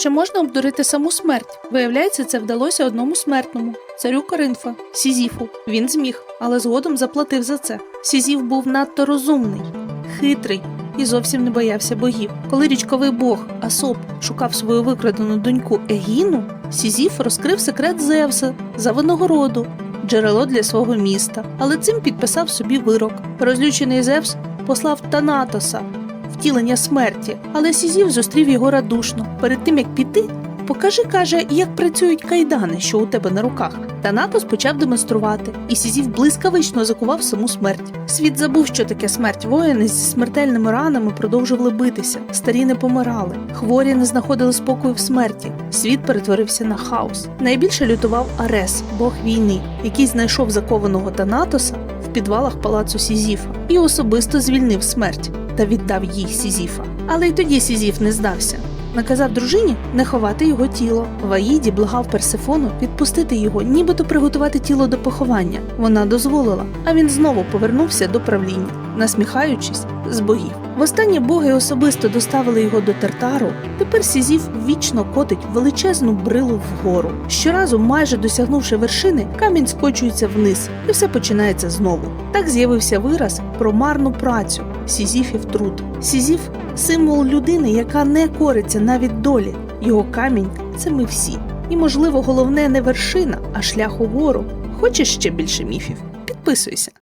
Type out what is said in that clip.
Чи можна обдурити саму смерть? Виявляється, це вдалося одному смертному царю Коринфа, Сізіфу. Він зміг, але згодом заплатив за це. Сізіф був надто розумний, хитрий і зовсім не боявся богів. Коли річковий бог Асоп шукав свою викрадену доньку Егіну, Сізіф розкрив секрет Зевса за винагороду, джерело для свого міста, але цим підписав собі вирок. Розлючений Зевс послав Танатоса, втілення смерті, але Сізів зустрів його радушно. Перед тим як піти, покажи, каже, як працюють кайдани, що у тебе на руках. Танатос почав демонструвати, і Сізів блискавично закував саму смерть. Світ забув, що таке смерть. Воїни зі смертельними ранами продовжували битися. Старі не помирали, хворі не знаходили спокою в смерті. Світ перетворився на хаос. Найбільше лютував Арес, бог війни, який знайшов закованого Танатоса в підвалах палацу Сізіфа і особисто звільнив смерть та віддав їй Сізіфа. Але й тоді Сізіф не здався. Наказав дружині не ховати його тіло. Ваїді благав Персефону відпустити його, нібито приготувати тіло до поховання. Вона дозволила, а він знову повернувся до правління, насміхаючись з богів. Востаннє боги особисто доставили його до Тартару. Тепер Сізіф вічно котить величезну брилу вгору. Щоразу, майже досягнувши вершини, камінь скочується вниз, і все починається знову. Так з'явився вираз про марну працю Сізіфів труд. Сізіф символ людини, яка не кориться навіть долі. Його камінь це ми всі. І, можливо, головне не вершина, а шлях угору. Хочеш ще більше міфів? Підписуйся.